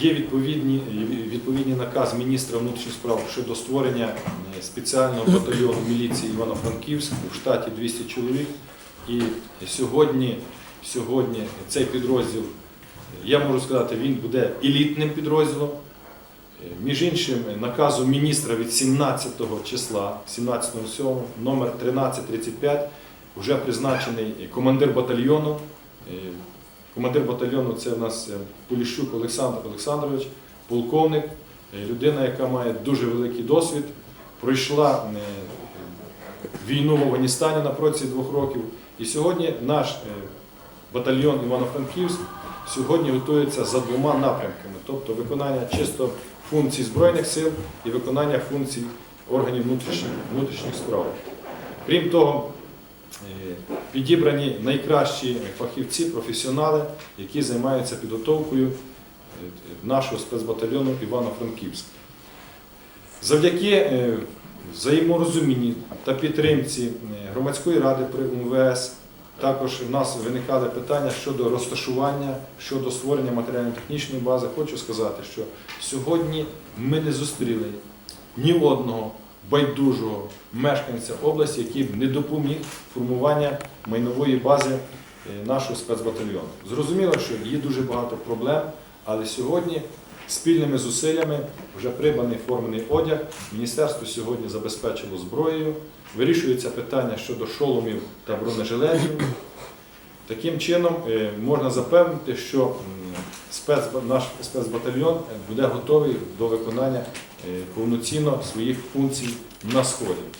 Є відповідні, відповідний наказ міністра внутрішніх справ щодо створення е, спеціального батальйону міліції Івано-Франківськ у штаті 200 чоловік. І сьогодні, сьогодні цей підрозділ, я можу сказати, він буде елітним підрозділом. Е, Між іншим, наказом міністра від 17 числа, 17.07, номер 1335, вже призначений командир батальйону. Командир батальйону це у нас е, Поліщук Олександр Олександрович, полковник, е, людина, яка має дуже великий досвід, пройшла е, війну в Афганістані на протязі двох років. І сьогодні наш батальйон Івано-Франківськ сьогодні готується за двома напрямками, тобто виконання чисто функцій Збройних сил і виконання функцій органів внутрішніх, внутрішніх справ. Крім того, підібрані найкращі фахівці, професіонали, які займаються підготовкою е, нашого спецбатальйону Івано-Франківськ. Завдяки е, взаєморозумінні та підтримці е, громадської ради при УМВС також в нас виникали питання щодо розташування, щодо створення матеріально-технічної бази. Хочу сказати, що сьогодні ми не зустріли ні одного байдужого мешканця області, який не допоміг формування майнової бази е, нашого спецбатальйону. Зрозуміло, що є дуже багато проблем, але сьогодні спільними зусиллями вже придбаний формений одяг. Міністерство сьогодні забезпечило зброєю. Вирішується питання щодо шоломів та бронежилетів. Таким чином е, можна запевнити, що спецбатальйон буде готовий до виконання повноцінно своїх функцій на сході.